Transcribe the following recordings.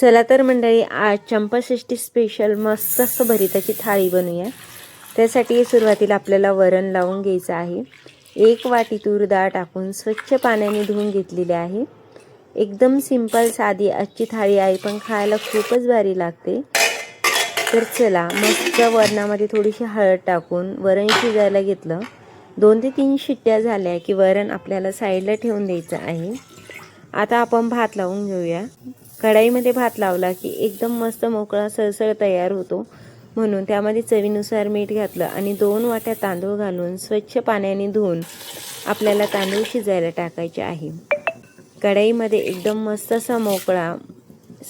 चला तर मंडळी आज चंपाषष्ठी स्पेशल मस्त असं भरिताची थाळी बनवूया. त्यासाठी सुरुवातीला आपल्याला वरण लावून घ्यायचं आहे. एक वाटी तूर डाळ टाकून स्वच्छ पाण्याने धुवून घेतलेली आहे. एकदम सिंपल साधी आजची थाळी आहे पण खायला खूपच भारी लागते. तर चला मस्त वरणामध्ये थोडीशी हळद टाकून वरण शिजायला घेतलं. दोन ते तीन शिट्ट्या झाल्या की वरण आपल्याला साईडला ठेवून द्यायचं आहे. आता आपण भात लावून घेऊया. कढाईमध्ये भात लावला की एकदम मस्त मोकळा सळसळ तयार होतो. म्हणून त्यामध्ये चवीनुसार मीठ घातलं आणि दोन वाट्या तांदूळ घालून स्वच्छ पाण्याने धुवून आपल्याला तांदूळ शिजायला टाकायचे आहे. कढाईमध्ये एकदम मस्त असा मोकळा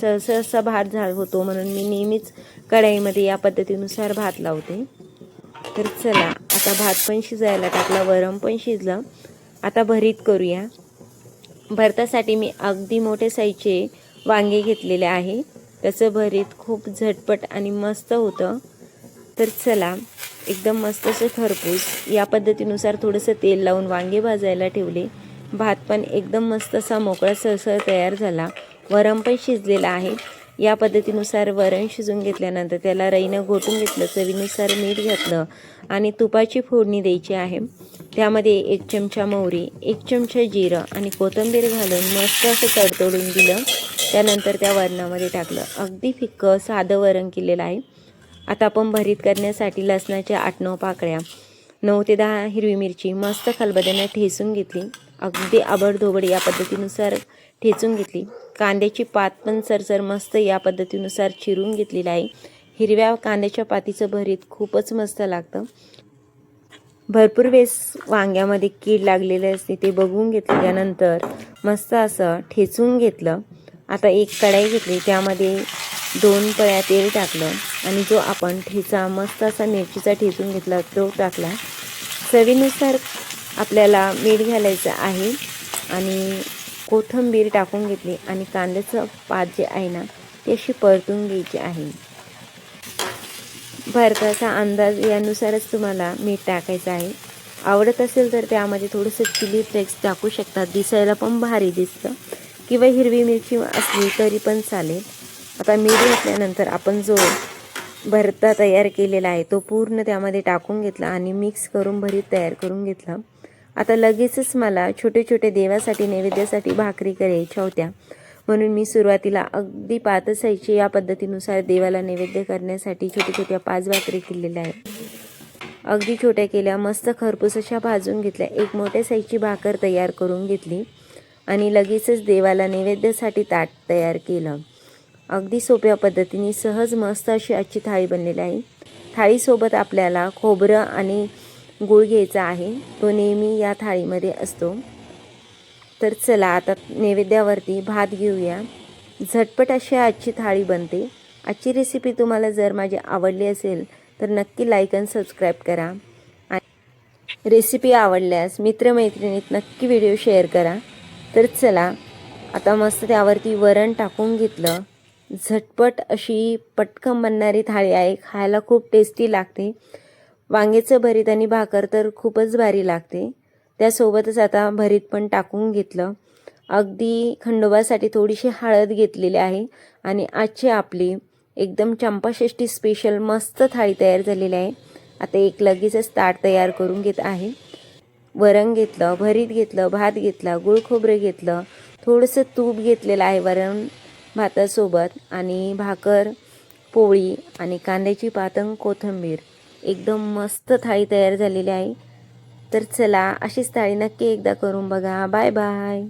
सळसळ असा भात झाड होतो. म्हणून मी नेहमीच कढाईमध्ये या पद्धतीनुसार भात लावते. तर चला आता भात पण शिजायला टाकला वरम पण शिजलं. आता भरीत करूया. भरतासाठी मी अगदी मोठे साईजचे वांगे घेतलेले आहे. त्याचं भरीत खूप झटपट आणि मस्त होतं. तर चला एकदम मस्त असं खरपूस. या पद्धतीनुसार थोडंसं तेल लावून वांगे भाजायला ठेवले. भात पण एकदम मस्त असा मोकळा सळसळ तयार झाला. वरण पण शिजलेलं आहे. या पद्धतीनुसार वरण शिजून घेतल्यानंतर त्याला रईनं घोटून घेतलं चवीनुसार मीठ घातलं आणि तुपाची फोडणी द्यायची आहे. त्यामध्ये एक चमचा मोहरी एक चमचा जिरं आणि कोथिंबीर घालून मस्त असं तडतोडून दिलं. त्यानंतर त्या वरणामध्ये टाकलं. अगदी फिक्कं साधं वरण केलेलं आहे. आता आपण भरीत करण्यासाठी लसणाच्या आठ नऊ पाकळ्या नऊ ते दहा हिरवी मिरची मस्त खलबत्यानं ठेचून घेतली. अगदी आबडधोबड या पद्धतीनुसार ठेचून घेतली. कांद्याची पात पण सरसर मस्त या पद्धतीनुसार चिरून घेतलेली आहे. हिरव्या कांद्याच्या पातीचं भरीत खूपच मस्त लागतं. भरपूर वेळेस वांग्यामध्ये कीड लागलेली असते ते बघून घेतल्यानंतर मस्त असं ठेचून घेतलं. आता एक कढाई घेतली त्यामध्ये दोन पळ्या तेल टाकलं आणि जो आपण ठेचा मस्त असा मिरचीचा ठेचून घेतला तो टाकला. चवीनुसार आपल्याला मीठ घालायचं आहे आणि कोथिंबीर टाकून घेतली आणि कांद्याचं पात जे आहे ना ते अशी परतून घ्यायची आहे. भरताचा अंदाज यानुसारच तुम्हाला मीठ टाकायचं आहे. आवडत असेल तर त्यामध्ये थोडंसं चिली फ्लेक्स टाकू शकतात दिसायला पण भारी दिसतं. किंवा हिरवी मिरची असली तरी पण चालेल. आता मीठ घातल्यानंतर आपण जो भरता तयार केलेला आहे तो पूर्ण त्यामध्ये टाकून घेतला आणि मिक्स करून भरीत तयार करून घेतला. आता लगेचच मला छोटे छोटे देवासाठी नैवेद्यासाठी भाकरी करायच्या होत्या. म्हणून मी सुरुवातीला अगदी पात साईजची या पद्धतीनुसार देवाला नैवेद्य करण्यासाठी छोट्या छोट्या पाच भाकरी केलेल्या आहेत. अगदी छोट्या केल्या मस्त खरपूस अशा भाजून घेतल्या. एक मोठ्या साईजची भाकर तयार करून घेतली. आणि लगेचच देवाला नैवेद्यासाठी ताट तयार केलं. अगदी सोप्या पद्धतीने सहज मस्त अशी आजची थाळी बनलेली आहे. थाळीसोबत आपल्याला खोबरं आणि गुळ घ्यायचा आहे. तो नेहमी या थाळीमध्ये असतो. तर चला आता नैवेद्यावरती भात घेऊया. झटपट अशी आजची थाळी बनते. आजची रेसिपी तुम्हाला जर माझी आवडली असेल तर नक्की लाईक आणि सबस्क्राईब करा. आणि रेसिपी आवडल्यास मित्रमैत्रिणीत नक्की व्हिडिओ शेअर करा. तर चला आता मस्त त्यावरती वरण टाकून घेतलं. झटपट अशी पटकन बनणारी थाळी आहे खायला खूप टेस्टी लागते. वांग्याचं भरीत आणि भाकर तर खूपच भारी लागते. त्यासोबतच आता भरीत पण टाकून घेतलं. अगदी खंडोबासाठी थोडीशी हळद घेतलेली आहे आणि आजची आपली एकदम चंपाषष्ठी स्पेशल मस्त थाळी तयार झालेली आहे. आता एक लगेचच ताट तयार करून घेत आहे. वरण घेतलं भरीत घेतलं भात घेतला गुळ खोबरं घेतलं थोडंसं तूप घेतलेलं आहे वरण भातासोबत आणि भाकर पोळी आणि कांद्याची पातंग कोथिंबीर. एकदम मस्त थाळी तयार झालेली आहे. तर चला अशीच थाळी नक्की एकदा करून बघा. Bye bye.